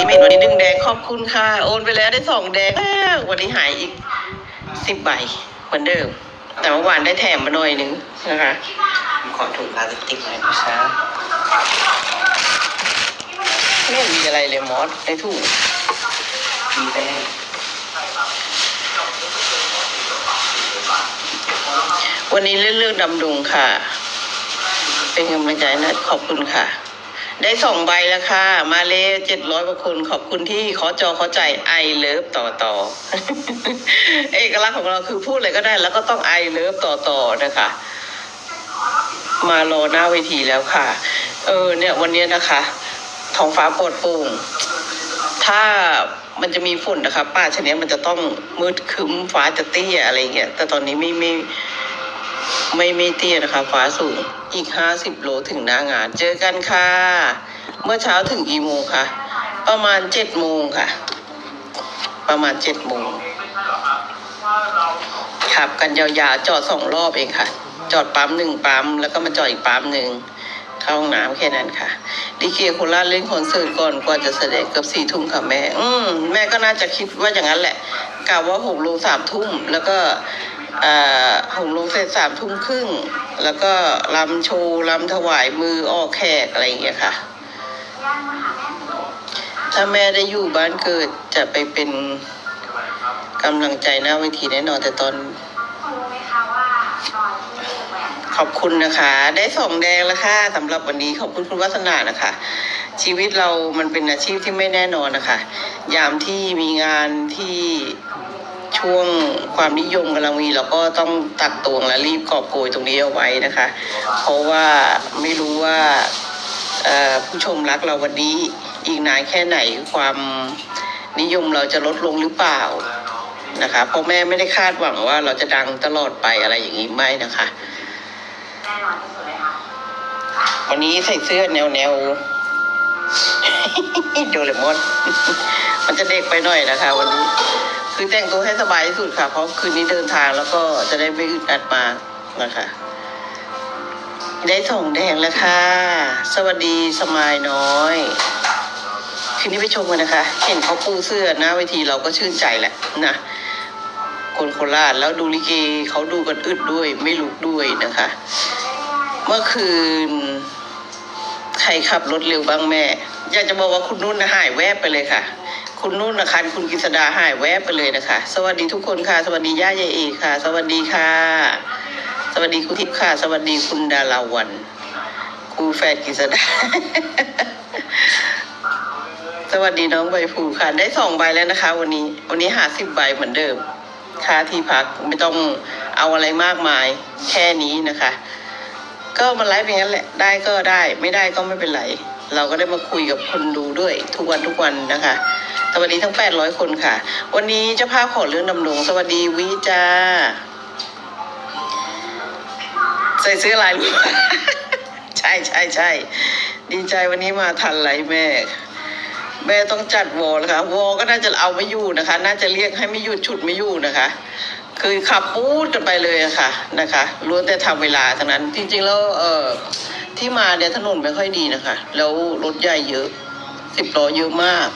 นี้เมนวันนี้หนึ่งแดงขอบคุณค่ะ โอนไปแล้วได้สองแดงแล้ววันนี้หายอีกสิบใบเหมือนเดิม แต่เมื่อวานได้แถมมาหน่อยนึงนะคะผมขอถุงพลาสติกหน่อยนะครัไม่เห็นมีอะไรเลยมอสในถุงมีแป้งวันนี้เรื่องเรื่องดำดงค่ะ เป็นกำลังใจนะขอบคุณค่ะ ได้สองใบแล้วค่ะ มาเลเจ็ดร้อยกว่าคนขอบคุณที่ขอจอขอใจไอเลิฟต่อต่อเอกลักษณ์ของเราคือพูดอะไรก็ได้ แล้วก็ต้องไอเลิฟต่อต่อนะคะ มารอหน้าเวทีแล้วค่ะ เออ เนี่ยวันนี้นะคะท้องฟ้าโปรดปร่งถ้ามันจะมีฝุ่นนะคะป่าชนิดมันจะต้องมืดคึ้มฟ้าจะเตี้ยอะไรเงี้ยแต่ตอนนี้ไม่ไม่ไไม่ไม่เตี้ยนะคะ ฟ้าสูงอีกห้าสิบโลถึงหน้างาน เจอกันค่ะ เมื่อเช้าถึงกี่โมงคะประมาณเจ็ดโมงค่ะ ประมาณเจ็ดโมงขับกันยาวๆจอดสองรอบเองค่ะ จอดปั๊มหนึ่งปั๊มแล้วก็มาจอดอีกปั๊มหนึ่งเข้าห้องน้ำแค่นั้นค่ะลิเกโคราชเล่นคอนเสิร์ตก่อนกว่าจะแสดงเกับสี่ทุ่มค่ะแม่ อืมแม่ก็น่าจะคิดว่าอย่างนั้นแหละกะว่าหกโมงสามทุ่มแล้วก็ หกโมงเสร็จสามทุ่มครึ่ง แล้วก็ลำโชว์ลำถวายมือออกแขกอะไรอย่างเงี้ยค่ะ ถ้าแม่ได้อยู่บ้านเกิดจะไปเป็นกำลังใจหน้าเวทีแน่นอนแต่ตอนขอบคุณนะคะ ได้สองแดงแล้วค่ะสำหรับวันนี้ขอบคุณคุณวัฒนานะคะ ชีวิตเรามันเป็นอาชีพที่ไม่แน่นอนนะคะ ยามที่มีงานที่ ช่วงความนิยมกำลังมีเราก็ต้องตักตวงและรีบกอบโกยตรงนี้เอาไว้นะคะ เพราะว่าไม่รู้ว่าผู้ชมรักเราวันนี้อีกนานแค่ไหนความนิยมเราจะลดลงหรือเปล่านะคะเพราะแม่ไม่ได้คาดหวังว่าเราจะดังตลอดไปอะไรอย่างนี้ไม่นะคะวันนี้ใส่เสื้อแนวแนวโดเรมอนมันจะเด็กไปหน่อยนะคะวันนี้ คือแต่งตัวให้สบายที่สุดค่ะ เพราะคืนนี้เดินทางแล้วก็จะได้ไม่อึดอัดมากนะคะได้ส่งแดงแล้วค่ะ สวัสดีสมายน้อย คืนนี้ไปชมกันนะคะ เห็นเขาปูเสื้อหน้าเวทีเราก็ชื่นใจแหละนะคนโคราชแล้วดูลิเกเขาดูกันอึดด้วย ไม่ลุกด้วยนะคะ เมื่อคืน ใครขับรถเร็วบ้างแม่ อยากจะบอกว่าคุณนุ่นนะหายแวบไปเลยค่ะ คุณนุ่นนะคะคุณกฤษดาหายแวบไปเลยนะคะ สวัสดีทุกคนค่ะ สวัสดีย่าเยเอค่ะ สวัสดีค่ะ สวัสดีคุณทิพย์ค่ะ สวัสดีคุณดาราวันครูแฝดกฤษดา สวัสดีน้องใบผูค่ะ ได้สองใบแล้วนะคะ วันนี้ วันนี้หาสิบใบเหมือนเดิม ค่าที่พักไม่ต้องเอาอะไรมากมาย แค่นี้นะคะ ก็มาไลฟ์อย่างนั้นแหละ ได้ก็ได้ ไม่ได้ก็ไม่เป็นไร เราก็ได้มาคุยกับคนดูด้วยทุกวันทุกวันนะคะสวัสดีทั้ง 800 คนค่ะ วันนี้เจ้าภาพขอเรื่องดำรงสวัสดีวิจาใส่เสื้อลายลูกใช่ใช่ใช่ดีใจวันนี้มาทันไรแม่ แม่ต้องจัดวอลนะคะวอลก็น่าจะเอาไม่อยู่นะคะ น่าจะเรียกให้ไม่หยุดฉุดไม่อยู่นะคะ คือขับปูดกันไปเลยะค่ะนะคะล้วนแต่ทำเวลาทั้งนั้น จริงๆแล้วเออที่มาเนี่ยถนนไม่ค่อยดีนะคะ แล้วรถใหญ่เยอะสิบล้อเยอะมาก